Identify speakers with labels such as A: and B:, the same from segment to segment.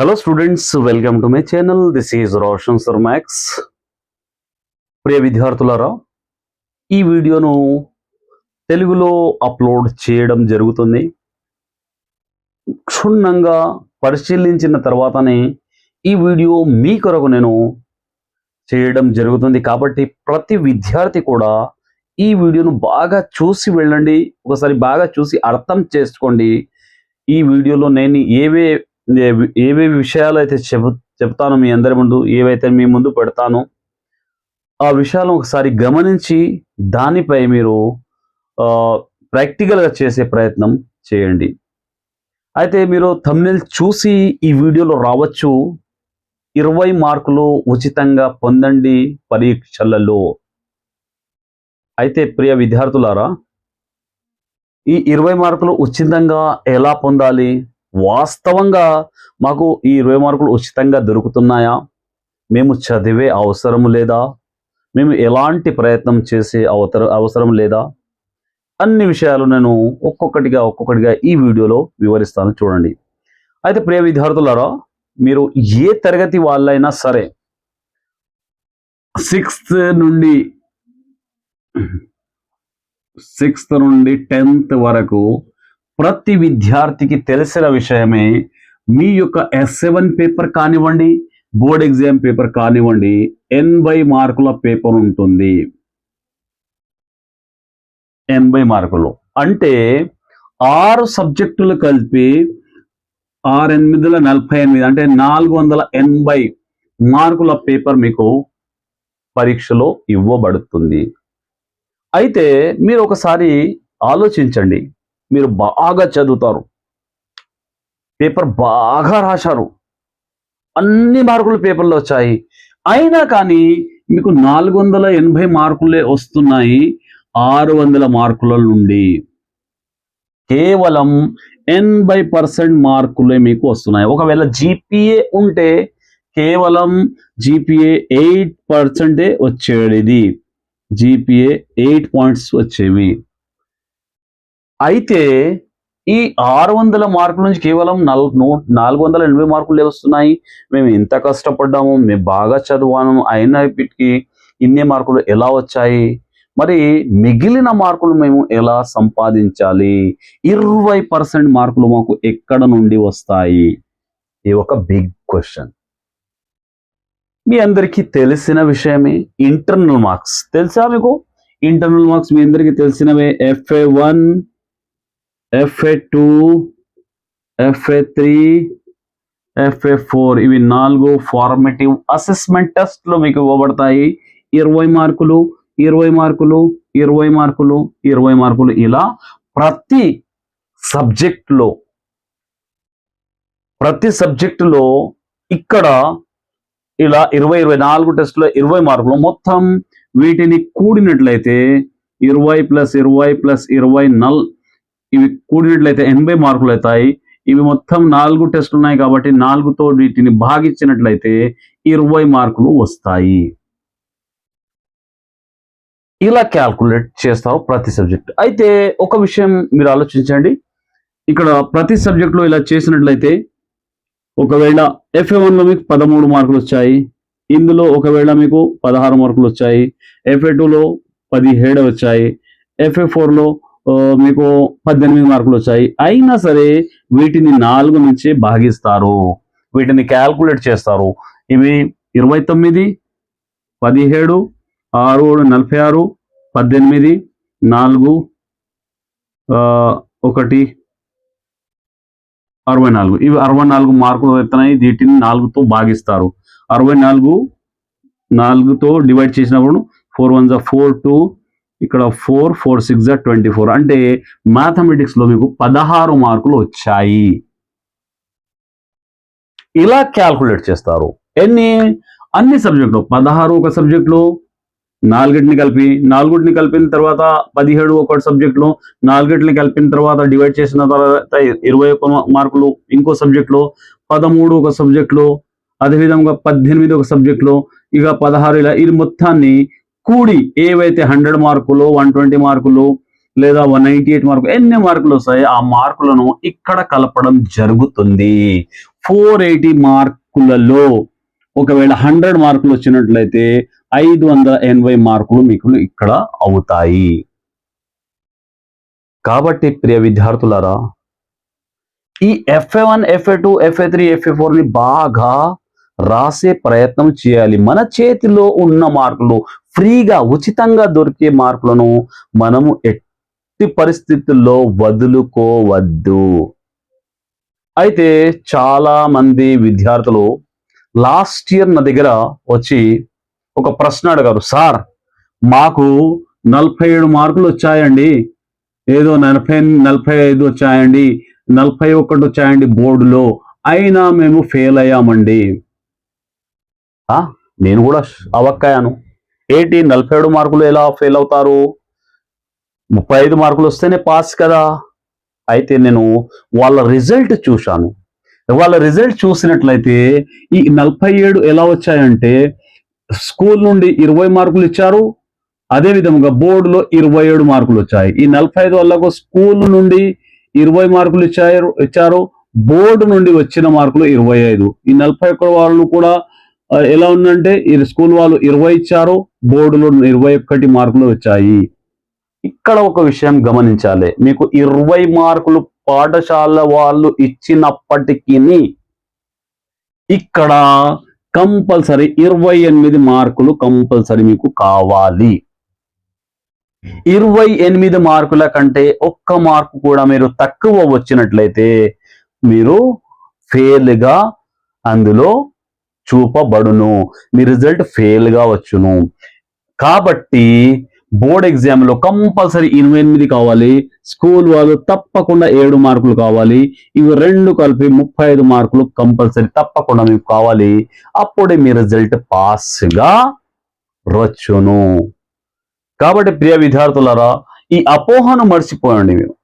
A: Hello students welcome to my channel this is Roshan sir max ప్రియ విద్యార్థులారా ఈ వీడియోను తెలుగులో అప్లోడ్ చేయడం జరుగుతుంది. క్షుణ్ణంగా పరిశీలించిన తర్వాతనే ఈ వీడియో మీ కొరకు నేను చేయడం జరుగుతుంది. కాబట్టి ప్రతి విద్యార్థి కూడా ఈ వీడియోను బాగా చూసి వెళ్ళండి. ఒకసారి బాగా చూసి అర్థం చేసుకోండి. ఈ వీడియోలో నేను ఏవే ఏవేవి విషయాలు అయితే చెబు చెప్తాను మీ అందరి ముందు ఏవైతే మీ ముందు పెడతానో ఆ విషయాలను ఒకసారి గమనించి దానిపై మీరు ప్రాక్టికల్గా చేసే ప్రయత్నం చేయండి. అయితే మీరు thumbnail చూసి ఈ వీడియోలో రావచ్చు. ఇరవై మార్కులు ఉచితంగా పొందండి పరీక్షలలో. అయితే ప్రియ విద్యార్థులారా ఈ ఇరవై మార్కులు ఉచితంగా ఎలా పొందాలి? వాస్తవంగా మాకు ఈ ఇరవై మార్కులు ఉచితంగా దొరుకుతున్నాయా? మేము చదివే అవసరం లేదా? మేము ఎలాంటి ప్రయత్నం చేసే అవతర అవసరం లేదా? అన్ని విషయాలు నేను ఒక్కొక్కటిగా ఒక్కొక్కటిగా ఈ వీడియోలో వివరిస్తాను చూడండి. అయితే ప్రియ విద్యార్థులారా మీరు ఏ తరగతి వాళ్ళైనా సరే సిక్స్త్ నుండి సిక్స్త్ నుండి టెన్త్ వరకు ప్రతి విద్యార్థికి తెలిసిన విషయమే. మీ యొక్క ఎస్ సెవెన్ పేపర్ కానివ్వండి బోర్డ్ ఎగ్జామ్ పేపర్ కానివ్వండి ఎనభై మార్కుల పేపర్ ఉంటుంది. ఎనభై మార్కులు. అంటే ఆరు సబ్జెక్టులు కలిపి ఆరు ఎనిమిదిల నలభై ఎనిమిది అంటే నాలుగు వందల ఎనభై మార్కుల పేపర్ మీకు పరీక్షలో ఇవ్వబడుతుంది. అయితే మీరు ఒకసారి ఆలోచించండి. మీరు బాగా చదువుతారు. పేపర్ బాగా రాశారు. అన్ని మార్కులు పేపర్లో వచ్చాయి. అయినా కానీ మీకు నాలుగు వందల ఎనభై మార్కులే వస్తున్నాయి ఆరు వందల మార్కుల నుండి. కేవలం ఎనభై పర్సెంట్ మార్కులే మీకు వస్తున్నాయి. ఒకవేళ జీపీఏ ఉంటే కేవలం జీపీఏ ఎయిట్ పర్సెంటే వచ్చేది. జీపీఏ ఎయిట్ పాయింట్స్ వచ్చేవి. అయితే ఈ ఆరు వందల మార్కుల నుంచి కేవలం నాలుగు వందల ఎనభై మార్కులే వస్తున్నాయి మేము ఎంత కష్టపడ్డాము మేము బాగా చదివాము అయినప్పటికీ ఇన్ని మార్కులు ఎలా వచ్చాయి? మరి మిగిలిన మార్కులు మేము ఎలా సంపాదించాలి? ఇరవై పర్సెంట్ మార్కులు మాకు ఎక్కడ నుండి వస్తాయి? ఇది ఒక బిగ్ క్వశ్చన్ మీ అందరికీ తెలిసిన విషయమే ఇంటర్నల్ మార్క్స్ తెలుసా మీకు? ఇంటర్నల్ మార్క్స్ మీ అందరికీ తెలిసినవే. FA one FA two FA three FA four ఇవి నాలుగు ఫార్మేటివ్ అసెస్మెంట్ టెస్ట్లు మీకు ఇవ్వబడతాయి. ఇరవై మార్కులు ఇరవై మార్కులు ఇరవై మార్కులు ఇరవై మార్కులు ఇలా ప్రతి సబ్జెక్టులో ప్రతి సబ్జెక్టులో ఇక్కడ ఇలా ఇరవై ఇరవై నాలుగు టెస్టులో ఇరవై మార్కులు మొత్తం వీటిని కూడినట్లయితే ఇరవై ప్లస్ ఇరవై ప్లస్ ఇరవై నల్ ఇవి కూడినట్లయితే ఎనభై మార్కులు అవుతాయి. ఇవి మొత్తం నాలుగు టెస్టులు ఉన్నాయి కాబట్టి నాలుగుతో వీటిని భాగించినట్లయితే ఇరవై మార్కులు వస్తాయి. ఇలా క్యాల్కులేట్ చేస్తావు ప్రతి సబ్జెక్ట్. అయితే ఒక విషయం మీరు ఆలోచించండి. ఇక్కడ ప్రతి సబ్జెక్టులో ఇలా చేసినట్లయితే ఒకవేళ ఎఫ్ఏ వన్లో మీకు పదమూడు మార్కులు వచ్చాయి. ఇందులో ఒకవేళ మీకు పదహారు మార్కులు వచ్చాయి. ఎఫ్ఏ టూలో పదిహేడు వచ్చాయి. ఎఫ్ఏ ఫోర్లో మీకు పద్దెనిమిది మార్కులు వచ్చాయి. అయినా సరే వీటిని నాలుగు నుంచి భాగిస్తారు. వీటిని క్యాల్కులేట్ చేస్తారు. ఇవి ఇరవై తొమ్మిది పదిహేడు ఆరు ఏడు నలభై ఆరు పద్దెనిమిది నాలుగు ఒకటి అరవై నాలుగు. ఇవి అరవై నాలుగు మార్కులు ఎత్తున్నాయి వీటిని నాలుగుతో భాగిస్తారు. అరవై నాలుగు నాలుగుతో డివైడ్ చేసినప్పుడు ఫోర్ వన్ జా ఫోర్ టూ ఇక్కడ ఫోర్ ఫోర్ సిక్స్ జా ట్వంటీ ఫోర్. అంటే మ్యాథమెటిక్స్లో లో మీకు పదహారు మార్కులు వచ్చాయి. ఇలా క్యాల్కులేట్ చేస్తారు. ఎన్ని? అన్ని సబ్జెక్టులు పదహారు ఒక సబ్జెక్టులో నాలుగిటిని కలిపి నాలుగుటిని కలిపిన తర్వాత పదిహేడు ఒక సబ్జెక్టులో నాలుగిటిని కలిపిన తర్వాత డివైడ్ చేసిన తర్వాత ఇరవై ఒక్క మార్కులు ఇంకో సబ్జెక్టులో పదమూడు ఒక సబ్జెక్టులో అదేవిధంగా పద్దెనిమిది ఒక సబ్జెక్టులో ఇక పదహారు ఇలా ఇది మొత్తాన్ని కూడి ఏవైతే హండ్రెడ్ మార్కులు వన్ ట్వంటీ మార్కులు లేదా వన్ నైన్టీ ఎయిట్ మార్కులు ఎన్ని మార్కులు వస్తాయి ఆ మార్కులను ఇక్కడ కలపడం జరుగుతుంది. ఫోర్ ఎయిటీ మార్కులలో ఒకవేళ హండ్రెడ్ మార్కులు వచ్చినట్లయితే ఐదు వందల ఎనభై మార్కులు మీకు ఇక్కడ అవుతాయి. కాబట్టి ప్రియ విద్యార్థులారా ఈ FA one FA two FA three FA ఫోర్ని బాగా రాసే ప్రయత్నం చేయాలి. మన చేతిలో ఉన్న మార్కులు ఫ్రీగా ఉచితంగా దొరికే మార్పులను మనము ఎట్టి పరిస్థితుల్లో వదులుకోవద్దు. అయితే చాలా మంది విద్యార్థులు లాస్ట్ ఇయర్ నా దగ్గర వచ్చి ఒక ప్రశ్న అడిగారు. సార్ మాకు నలభై ఏడు మార్కులు వచ్చాయండి. ఏదో నలభై నలభై ఐదు వచ్చాయండి. నలభై ఒకటి వచ్చాయండి బోర్డులో. అయినా మేము ఫెయిల్ అయ్యామండి. నేను కూడా అవక్కాయాను. ఏంటి నలభై ఏడు మార్కులు ఎలా ఫెయిల్ అవుతారు? ముప్పై ఐదు మార్కులు వస్తేనే పాస్ కదా. అయితే నేను వాళ్ళ రిజల్ట్ చూశాను. వాళ్ళ రిజల్ట్ చూసినట్లయితే ఈ నలభై ఏడు ఎలా వచ్చాయంటే స్కూల్ నుండి ఇరవై మార్కులు ఇచ్చారు. అదే విధంగా బోర్డులో ఇరవై ఏడు మార్కులు వచ్చాయి. ఈ నలభై ఐదు వాళ్ళకు స్కూల్ నుండి ఇరవై మార్కులు ఇచ్చారు ఇచ్చారు. బోర్డు నుండి వచ్చిన మార్కులు ఇరవై ఐదు. ఈ నలభై ఒక్క వాళ్ళు కూడా ఎలా ఉందంటే ఈ స్కూల్ వాళ్ళు ఇరవై ఇచ్చారు. బోర్డులో ఇరవై ఒక్కటి మార్కులు వచ్చాయి. ఇక్కడ ఒక విషయం గమనించాలి. మీకు ఇరవై మార్కులు పాఠశాల వాళ్ళు ఇచ్చినప్పటికీ ఇక్కడ కంపల్సరీ ఇరవై ఎనిమిది మార్కులు కంపల్సరీ మీకు కావాలి. ఇరవై ఎనిమిది మార్కుల కంటే ఒక్క మార్కు కూడా మీరు తక్కువ వచ్చినట్లయితే మీరు ఫెయిల్గా అందులో చూపబడును. మీ రిజల్ట్ ఫెయిల్గా వచ్చును. కాబట్టి బోర్డ్ ఎగ్జామ్లో కంపల్సరీ ఇరవై ఎనిమిది కావాలి స్కూల్ వాళ్ళు తప్పకుండా ఏడు మార్కులు కావాలి ఇవి రెండు కలిపి ముప్పై ఐదు మార్కులు కంపల్సరీ తప్పకుండా మీకు కావాలి. అప్పుడే మీ రిజల్ట్ పాస్గా రచ్చును కాబట్టి ప్రియ విద్యార్థులారా ఈ అపోహను మర్చిపోయండి మేము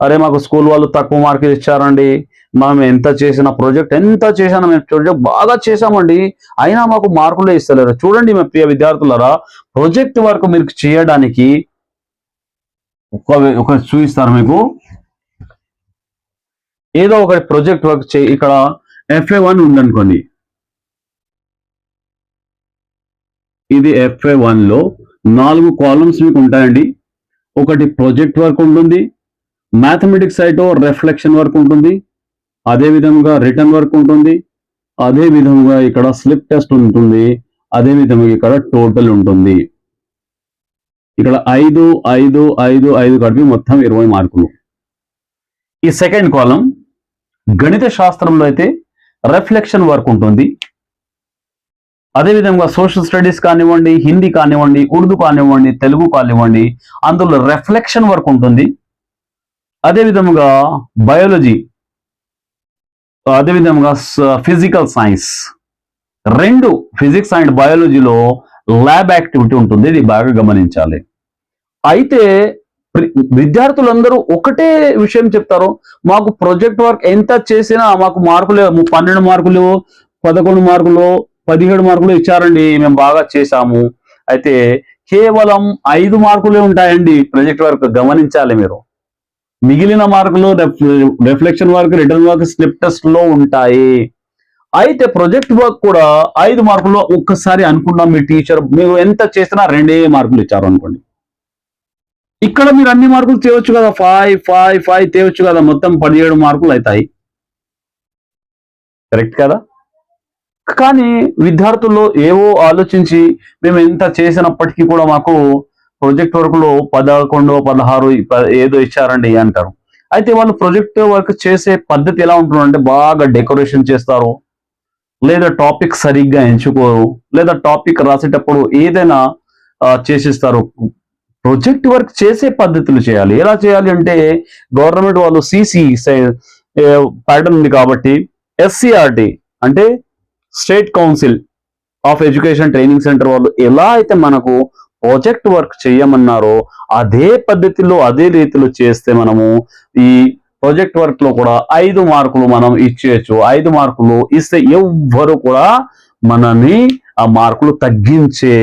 A: అరే మాకు స్కూల్ వాళ్ళు తక్కువ మార్కులు ఇచ్చారండి. మనం ఎంత చేసిన ప్రాజెక్ట్ ఎంత చేసినా మేము ప్రాజెక్ట్ బాగా చేసామండి అయినా మాకు మార్కులే ఇస్తలేరు. చూడండి మా ప్రియ విద్యార్థులరా ప్రాజెక్ట్ వర్క్ మీరు చేయడానికి ఒక ఒక చూపిస్తారు మీకు. ఏదో ఒక ప్రాజెక్ట్ వర్క్ చే ఇక్కడ ఎఫ్ఏ వన్ ఉందనుకోండి. ఇది ఎఫ్ఏ వన్లో నాలుగు కాలమ్స్ మీకు ఉంటాయండి. ఒకటి ప్రాజెక్ట్ వర్క్ ఉంటుంది. మ్యాథమెటిక్స్ సైట్ రిఫ్లెక్షన్ వర్క్ ఉంటుంది. అదే విధంగా రిటర్న్ వర్క్ ఉంటుంది అదే విధముగా ఇక్కడ స్లిప్ టెస్ట్ ఉంటుంది అదే విధంగా ఇక్కడ టోటల్ ఉంటుంది. ఇక్కడ ఐదు ఐదు ఐదు ఐదు కలిపి మొత్తం ఇరవై మార్కులు. ఈ సెకండ్ కాలం గణిత శాస్త్రంలో అయితే రిఫ్లెక్షన్ వర్క్ ఉంటుంది. అదేవిధంగా సోషల్ స్టడీస్ కానివ్వండి హిందీ కానివ్వండి ఉర్దూ కానివ్వండి తెలుగు కానివ్వండి అందులో రిఫ్లెక్షన్ వర్క్ ఉంటుంది. అదేవిధంగా బయాలజీ అదేవిధంగా ఫిజికల్ సైన్స్ రెండు ఫిజిక్స్ అండ్ బయాలజీలో ల్యాబ్ యాక్టివిటీ ఉంటుంది. ఇది బాగా గమనించాలి. అయితే విద్యార్థులందరూ ఒకటే విషయం చెప్తారు. మాకు ప్రాజెక్ట్ వర్క్ ఎంత చేసినా మాకు మార్కులు పన్నెండు మార్కులు పదకొండు మార్కులు పదిహేడు మార్కులు ఇచ్చారండి. మేము బాగా చేశాము. అయితే కేవలం ఐదు మార్కులే ఉంటాయండి. ప్రాజెక్ట్ వర్క్ గమనించాలి మీరు. మిగిలిన మార్కులు reflection work written work slip టెస్ట్లో ఉంటాయి. అయితే ప్రొజెక్ట్ వర్క్ కూడా ఐదు మార్కులు ఒక్కసారి అనుకున్నాం మీ టీచర్ మీరు ఎంత చేసినా రెండే మార్కులు ఇచ్చారు అనుకోండి. ఇక్కడ మీరు అన్ని మార్కులు తేవచ్చు కదా ఫైవ్ ఫైవ్ ఫైవ్ తేవచ్చు కదా మొత్తం పదిహేడు మార్కులు అవుతాయి కరెక్ట్ కదా? కానీ విద్యార్థుల్లో ఏవో ఆలోచించి మేము ఎంత చేసినప్పటికీ కూడా మాకు ప్రాజెక్ట్ వర్క్లో పదకొండు పదహారు ప- ఏదో ఇచ్చారండి అంటారు. అయితే వాళ్ళు ప్రాజెక్ట్ వర్క్ చేసే పద్ధతి ఎలా ఉంటుందంటే బాగా డెకరేషన్ చేస్తారు లేదా టాపిక్ సరిగ్గా ఎంచుకోరు లేదా టాపిక్ రాసేటప్పుడు ఏదైనా చేసిస్తారు. ప్రాజెక్ట్ వర్క్ చేసే పద్ధతులు చేయాలి. ఎలా చేయాలి అంటే గవర్నమెంట్ వాళ్ళు సిసి ప్యాటర్న్ ఉంది కాబట్టి ఎస్సిఆర్టి అంటే state council of education training centre వాళ్ళు ఎలా అయితే మనకు ప్రాజెక్ట్ వర్క్ చేయమన్నారో అదే పద్ధతిలో అదే రీతిలో చేస్తే మనము ఈ ప్రాజెక్ట్ వర్క్లో కూడా ఐదు మార్కులు మనం ఇచ్చేయచ్చు. ఐదు మార్కులు ఇస్తే ఎవ్వరు కూడా మనని ఆ మార్కులు తగ్గించే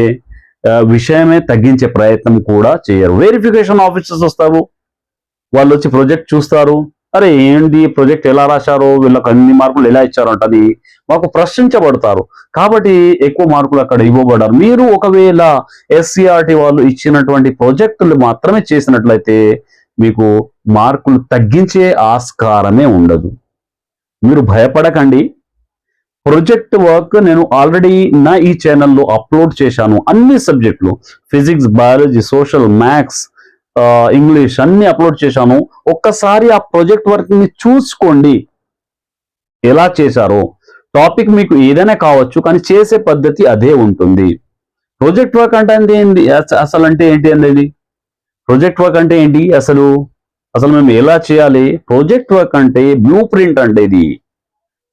A: విషయమే తగ్గించే ప్రయత్నం కూడా చేయరు. వెరిఫికేషన్ ఆఫీసర్స్ వస్తారు. వాళ్ళు వచ్చి ప్రాజెక్ట్ చూస్తారు. అరే ఏంటి ప్రాజెక్ట్ ఎలా రాశారు వీళ్ళకి అన్ని మార్కులు ఎలా ఇచ్చారంటది మాకు ప్రశ్నించబడతారు. కాబట్టి ఎక్కువ మార్కులు అక్కడ ఇవ్వబడారు మీరు ఒకవేళ ఎస్సీఆర్టీ వాళ్ళు ఇచ్చినటువంటి ప్రాజెక్టులు మాత్రమే చేసినట్లయితే మీకు మార్కులు తగ్గించే ఆస్కారమే ఉండదు. మీరు భయపడకండి. ప్రొజెక్ట్ వర్క్ నేను ఆల్రెడీ నా ఈ ఛానల్లో అప్లోడ్ చేశాను. అన్ని సబ్జెక్టులు physics biology social maths English అన్ని అప్లోడ్ చేశాను. ఒక్కసారి ఆ ప్రాజెక్ట్ వర్క్ని చూసుకోండి. ఎలా చేశారో. టాపిక్ మీకు ఏదైనా కావచ్చు కానీ చేసే పద్ధతి అదే ఉంటుంది. ప్రాజెక్ట్ వర్క్ అంటే అంటే ఏంటి అసలు అంటే ఏంటి అనేది ప్రాజెక్ట్ వర్క్ అంటే ఏంటి అసలు? అసలు మేము ఎలా చేయాలి? ప్రాజెక్ట్ వర్క్ అంటే బ్లూ ప్రింట్ అంటే ఇది.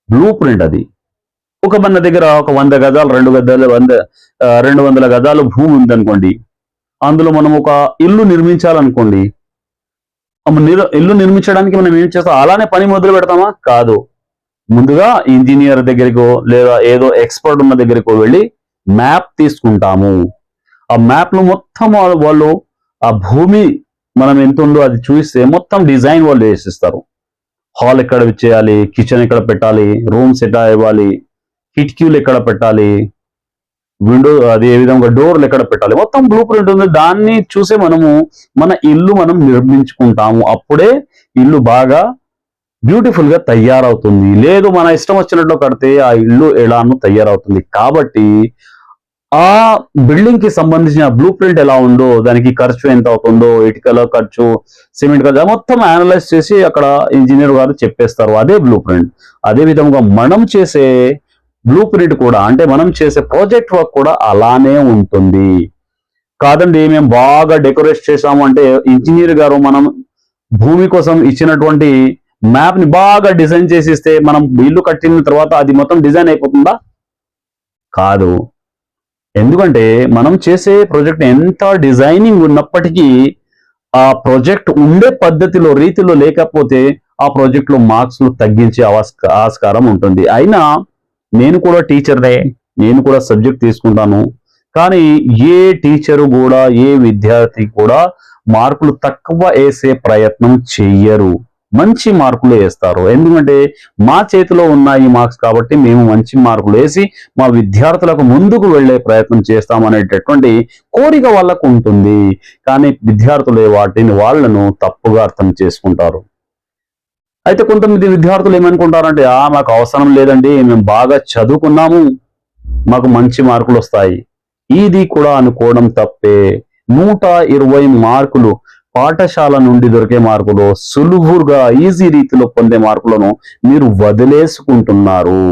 A: బ్లూ ప్రింట్ అది. ఒక మన దగ్గర ఒక వంద గజాలు రెండు గజాలు వంద రెండు వందల గజాలు భూమి ఉందనుకోండి. అందులో మనం ఒక ఇల్లు నిర్మించాలనుకోండి ఇల్లు నిర్మించడానికి మనం ఏం చేస్తాం? అలానే పని మొదలు పెడతామా? కాదు. ముందుగా ఇంజనీర్ దగ్గరికో లేదా ఏదో ఎక్స్పర్ట్ ఉన్న దగ్గరికో వెళ్ళి మ్యాప్ తీసుకుంటాము. ఆ మ్యాప్లో మొత్తం వాళ్ళు- వాళ్ళు ఆ భూమి మనం ఎంత ఉందో అది చూస్తే మొత్తం డిజైన్ వాళ్ళు వేసిస్తారు హాల్ ఎక్కడ చేయాలి కిచెన్ ఎక్కడ పెట్టాలి? రూమ్స్ ఎట్లా ఇవ్వాలి? కిటికీలు ఎక్కడ పెట్టాలి? విండో అది ఏ విధంగా డోర్లు ఎక్కడ పెట్టాలి? మొత్తం బ్లూ ప్రింట్ ఉంది. దాన్ని చూసే మనము మన ఇల్లు మనం నిర్మించుకుంటాము. అప్పుడే ఇల్లు బాగా బ్యూటిఫుల్గా తయారవుతుంది. లేదు మన ఇష్టం వచ్చినట్లు కడితే ఆ ఇల్లు ఎలానో తయారవుతుంది. కాబట్టి ఆ బిల్డింగ్కి సంబంధించిన బ్లూ ప్రింట్ ఎలా ఉందో దానికి ఖర్చు ఎంత అవుతుందో ఇటుకల ఖర్చు సిమెంట్ ఖర్చు మొత్తం అనలైజ్ చేసి అక్కడ ఇంజనీర్ గారు చెప్పేస్తారు. అదే బ్లూ ప్రింట్ అదే విధంగా మనం చేసే బ్లూ ప్రింట్ కూడా అంటే మనం చేసే ప్రాజెక్ట్ వర్క్ కూడా అలానే ఉంటుంది. కాదండి మేము బాగా డెకరేట్ చేసాము అంటే ఇంజనీర్ గారు మనం భూమి కోసం ఇచ్చినటువంటి మ్యాప్ని బాగా డిజైన్ చేసి ఇస్తే మనం ఇల్లు కట్టిన తర్వాత అది మొత్తం డిజైన్ అయిపోతుందా? కాదు. ఎందుకంటే మనం చేసే ప్రాజెక్ట్ ఎంత డిజైనింగ్ ఉన్నప్పటికీ ఆ ప్రాజెక్ట్ ఉండే పద్ధతిలో రీతిలో లేకపోతే ఆ ప్రాజెక్ట్లో మార్క్స్ను తగ్గించే ఆస్కారం ఉంటుంది. అయినా నేను కూడా టీచర్నే నేను కూడా సబ్జెక్ట్ తీసుకుంటాను. కానీ ఏ టీచరు కూడా ఏ విద్యార్థి కూడా మార్కులు తక్కువ వేసే ప్రయత్నం చెయ్యరు. మంచి మార్కులు వేస్తారు. ఎందుకంటే మా చేతిలో ఉన్న ఈ మార్క్స్ కాబట్టి మేము మంచి మార్కులు వేసి మా విద్యార్థులకు ముందుకు వెళ్ళే ప్రయత్నం చేస్తామనేటటువంటి కోరిక వాళ్ళకు ఉంటుంది. కానీ విద్యార్థులే వాటిని వాళ్ళను తప్పుగా అర్థం చేసుకుంటారు. అయితే కొంతమంది విద్యార్థులు ఏమనుకుంటారంటే ఆ మాకు అవసరం లేదండి మేము బాగా చదువుకున్నాము మాకు మంచి మార్కులు వస్తాయి. ఇది కూడా అనుకోవడం తప్పే. నూట ఇరవై మార్కులు పాఠశాల నుండి దొరికే మార్కులు సులువుగా ఈజీ రీతిలో పొందే మార్కులను మీరు వదిలేసుకుంటున్నారు.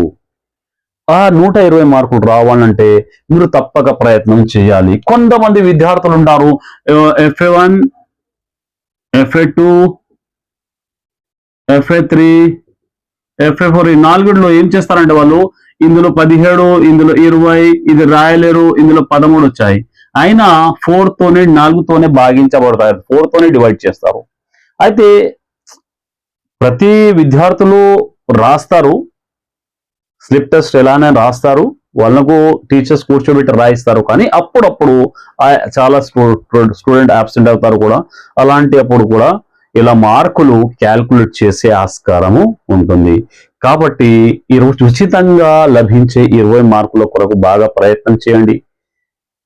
A: ఆ నూట ఇరవై మార్కులు రావాలంటే మీరు తప్పక ప్రయత్నం చేయాలి. కొంతమంది విద్యార్థులు ఉన్నారు FA one FA two FA three FA four ఈ నాలుగులో ఏం చేస్తారంటే వాళ్ళు ఇందులో పదిహేడు ఇందులో ఇరవై ఇది రాయలేరు ఇందులో పదమూడు వచ్చాయి. అయినా ఫోర్ తోనే నాలుగుతోనే భాగించబడతాయి. ఫోర్ తోనే డివైడ్ చేస్తారు. అయితే ప్రతి విద్యార్థులు రాస్తారు. స్లిప్ టెస్ట్ ఎలానే రాస్తారు. వాళ్ళకు టీచర్స్ కూర్చోబెట్టి రాయిస్తారు. కానీ అప్పుడప్పుడు ఆ- చాలా స్టూడెంట్ అబ్సెంట్ అవుతారు కూడా. అలాంటి అప్పుడు కూడా ఇలా మార్కులు క్యాల్కులేట్ చేసే ఆస్కారము ఉంటుంది. కాబట్టి ఇరవై ఉచితంగా లభించే ఇరవై మార్కుల కొరకు బాగా ప్రయత్నం చేయండి.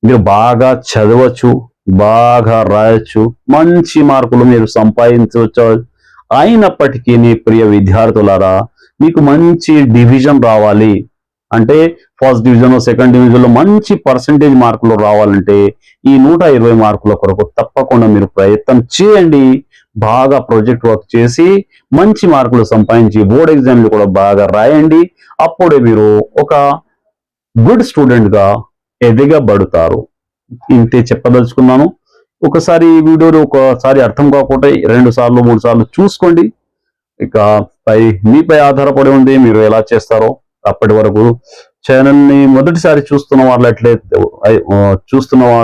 A: మీరు బాగా చదవచ్చు బాగా రాయొచ్చు మంచి మార్కులు మీరు సంపాదించవచ్చు. అయినప్పటికీ నీ ప్రియ విద్యార్థులారా మీకు మంచి డివిజన్ రావాలి. అంటే ఫస్ట్ డివిజన్ సెకండ్ డివిజన్లో మంచి పర్సంటేజ్ మార్కులు రావాలంటే ఈ నూట ఇరవై మార్కుల కొరకు తప్పకుండా మీరు ప్రయత్నం చేయండి. బాగా ప్రాజెక్ట్ వర్క్ చేసి మంచి మార్కులు సంపాదించి బోర్డ్ ఎగ్జామ్లు కూడా బాగా రాయండి. అప్పుడే మీరు ఒక గుడ్ స్టూడెంట్గా ఎదగబడతారు. ఇంతే చెప్పదలుచుకున్నాను. ఒకసారి ఈ వీడియోని ఒకసారి అర్థం కాకుండా రెండు సార్లు మూడు సార్లు చూసుకోండి. ఇక పై మీపై ఆధారపడి ఉంది మీరు ఎలా చేస్తారో అప్పటి వరకు ఛానల్ని మొదటిసారి చూస్తున్న వాళ్ళు ఎట్లయితే చూస్తున్న వాళ్ళు